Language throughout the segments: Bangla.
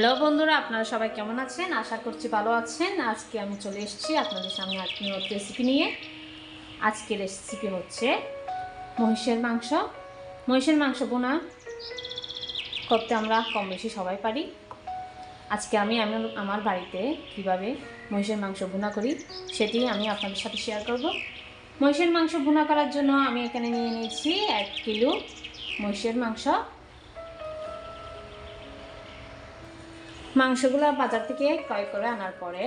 হ্যালো বন্ধুরা, আপনারা সবাই কেমন আছেন? আশা করছি ভালো আছেন। আজকে আমি চলে এসেছি আপনাদের সামনে একটি নতুন রেসিপি নিয়ে। আজকের রেসিপি হচ্ছে মহিষের মাংস। মহিষের মাংস বোনা করতে আমরা কম বেশি সবাই পারি। আজকে আমি আমার আমার বাড়িতে কীভাবে মহিষের মাংস ভুনা করি সেটি আমি আপনাদের সাথে শেয়ার করব। মহিষের মাংস ভুনা করার জন্য আমি এখানে নিয়ে নিয়েছি এক কিলো মহিষের মাংস। মাংসগুলো বাজার থেকে ক্রয় করে আনার পরে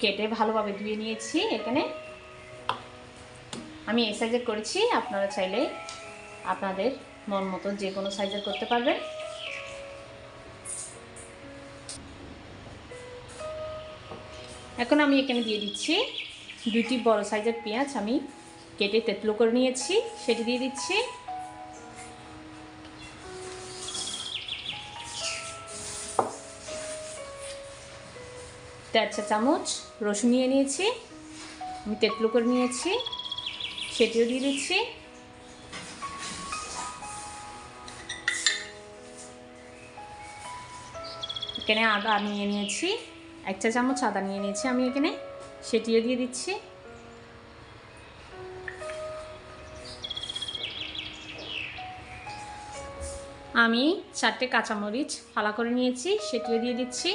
কেটে ভালোভাবে ধুয়ে নিয়েছি। এখানে আমি এই সাইজের করেছি, আপনারা চাইলে আপনাদের মন মতো যে কোনো সাইজের করতে পারবেন। এখন আমি এখানে দিয়ে দিচ্ছি দুটি বড় সাইজের পেঁয়াজ। আমি কেটে তেতলো করে নিয়েছি, সেটি দিয়ে দিচ্ছি। দেড় চা চামচ রসুন নিয়ে নিয়েছি, আমি তেঁতলো করে নিয়েছি, সেটিও দিয়ে দিচ্ছি। এখানে আদা নিয়ে নিয়েছি, এক চা চামচ আদা নিয়ে নিয়েছি আমি এখানে, সেটিও দিয়ে দিচ্ছি। আমি চারটে কাঁচামরিচ ফালা করে নিয়েছি, সেটিও দিয়ে দিচ্ছি।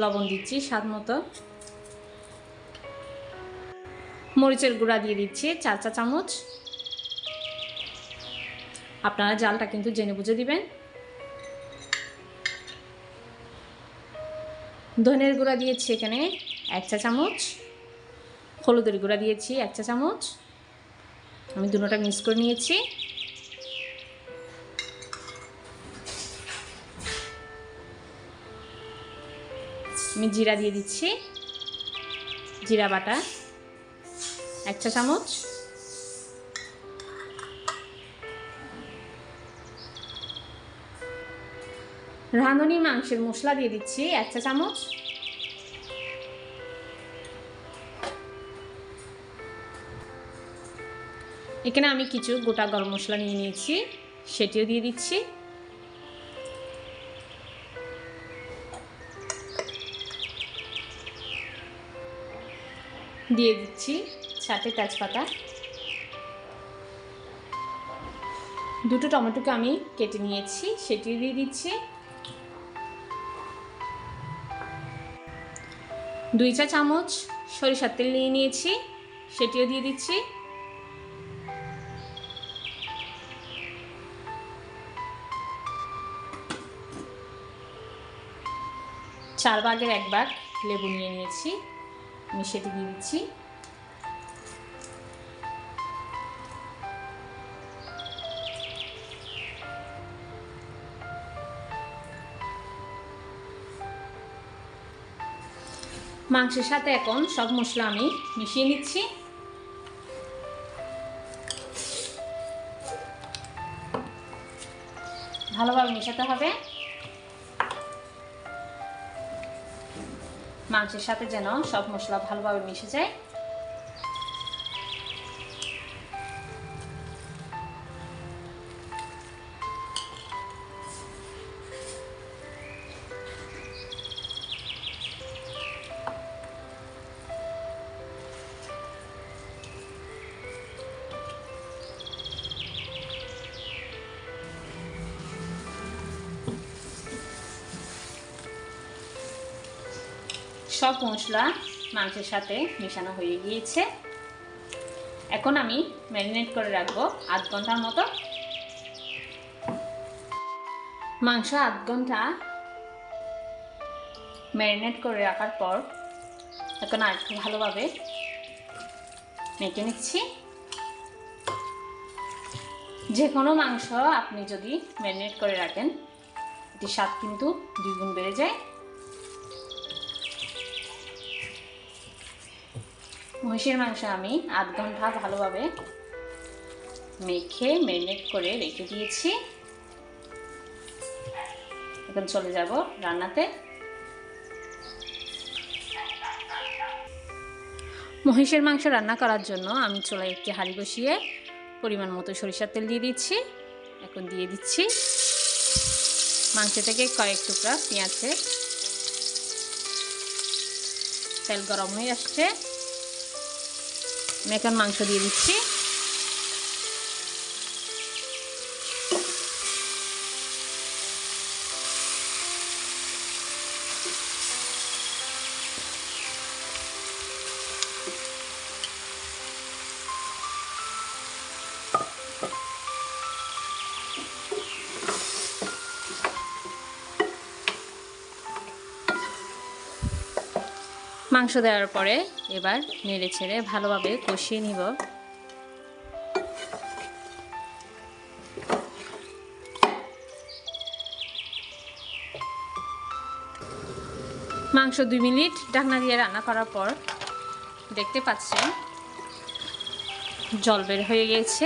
লবণ দিচ্ছি, স্বাদ মতো। মরিচের গুঁড়া দিয়ে দিচ্ছি, চার চা চামচ। আপনারা জালটা কিন্তু জেনে বুঝে দিবেন। ধনের গুঁড়া দিয়েছি এখানে এক চা চামচ। হলুদের গুঁড়া দিয়েছি এক চা চামচ। আমি দুটোটা মিক্স করে নিয়েছি। আমি জিরা দিয়ে দিচ্ছি। জিরা বাটা। এক চা চামচ। রাঁধুনি মাংসের মশলা দিয়ে দিচ্ছি, এক চা চামচ। এখানে আমি কিছু গোটা গরম মশলা নিয়ে নিয়েছি, সেটিও দিয়ে দিচ্ছি। দিয়ে দিচ্ছি চারটে তেজপাতা। দুটো টমেটোকে আমি কেটে নিয়েছি সেটিও দিয়ে দিচ্ছি। দুই চা চামচ সরিষার তেল নিয়ে নিয়েছি, সেটিও দিয়ে দিচ্ছি। চার ভাগের এক ভাগ লেবু নিয়ে নিয়েছি। সেটি দিয়ে দিচ্ছি। মাংসের সাথে এখন সব মশলা আমি মিশিয়ে নিচ্ছি। ভালোভাবে মেশাতে হবে। মাংসের সাথে যেন সব মশলা ভালোভাবে মিশে যায়। সব মশলা মাংসের সাথে মেশানো হয়ে গিয়েছে। এখন আমি ম্যারিনেট করে রাখব আধ ঘণ্টার মতো। মাংস আধ ঘণ্টা ম্যারিনেট করে রাখার পর এখন আর একটু ভালোভাবে মেখে নিচ্ছি। যে কোনো মাংস আপনি যদি ম্যারিনেট করে রাখেন, এটির স্বাদ কিন্তু দ্বিগুণ বেড়ে যায়। মহিষের মাংস আমি আধ ঘণ্টা ভালোভাবে মেখে ম্যারিনেট করে রেখে দিয়েছি। এখন চলে যাব রান্নাতে। মহিষের মাংস রান্না করার জন্য আমি চুলায় একটি হাঁড়ি বসিয়ে পরিমাণ মতো সরিষার তেল দিয়ে দিচ্ছি। এখন দিয়ে দিচ্ছি মাংস থেকে কয়েক টুকরা পেঁয়াজের তেল গরম হয়ে আসছে। আমি এখন মাংস দিয়ে দিচ্ছি মাংস দেওয়ার পরে এবার নেড়ে ছেড়ে ভালোভাবে কষিয়ে নিব। মাংস দুই মিনিট ঢাকনা দিয়ে রান্না করার পর দেখতে পাচ্ছেন জল বের হয়ে গিয়েছে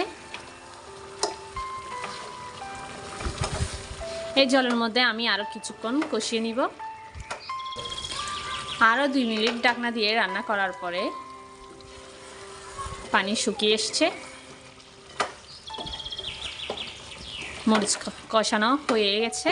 এই জলের মধ্যে আমি আরও কিছুক্ষণ কষিয়ে নিব। আরও দুই মিনিট ডাকনা দিয়ে রান্না করার পরে পানি শুকিয়ে এসছে। মরিচ কষানো হয়ে গেছে।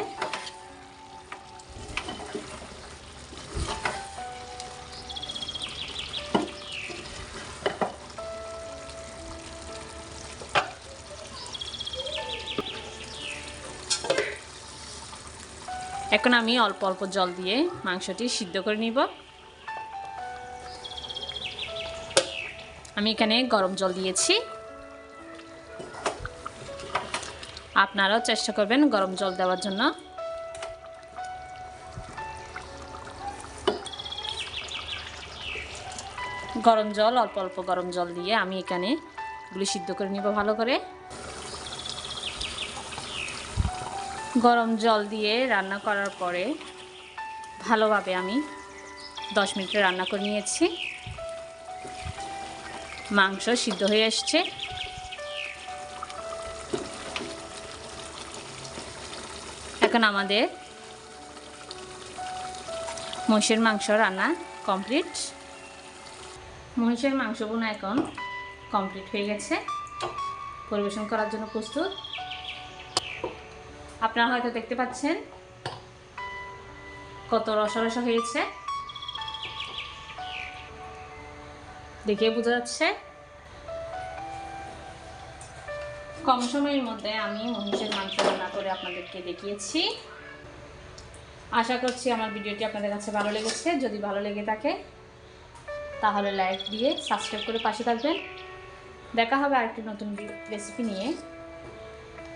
এখন আমি অল্প অল্প জল দিয়ে মাংসটি সিদ্ধ করে নিব। আমি এখানে গরম জল দিয়েছি। আপনারাও চেষ্টা করবেন গরম জল দেওয়ার জন্য। গরম জল, অল্প অল্প গরম জল দিয়ে আমি এখানে গুলি সিদ্ধ করে নিব ভালো করে। গরম জল দিয়ে রান্না করার পরে ভালোভাবে আমি দশ মিনিটে রান্না করে নিয়েছি। মাংস সিদ্ধ হয়ে এসছে। এখন আমাদের মহিষের মাংস রান্না কমপ্লিট। মহিষের মাংস বোনা এখন কমপ্লিট হয়ে গেছে। পরিবেশন করার জন্য প্রস্তুত। আপনারা হয়তো দেখতে পাচ্ছেন কত রসা রসা হয়েছে। দেখে বোঝা যাচ্ছে কম সময়ের মধ্যে আমি মহিষের মাংস রান্না করে আপনাদেরকে দেখিয়েছি। আশা করছি আমার ভিডিওটি আপনাদের কাছে ভালো লেগেছে। যদি ভালো লেগে থাকে, তাহলে লাইক দিয়ে সাবস্ক্রাইব করে পাশে থাকবেন। দেখা হবে আরেকটি নতুন রেসিপি নিয়ে।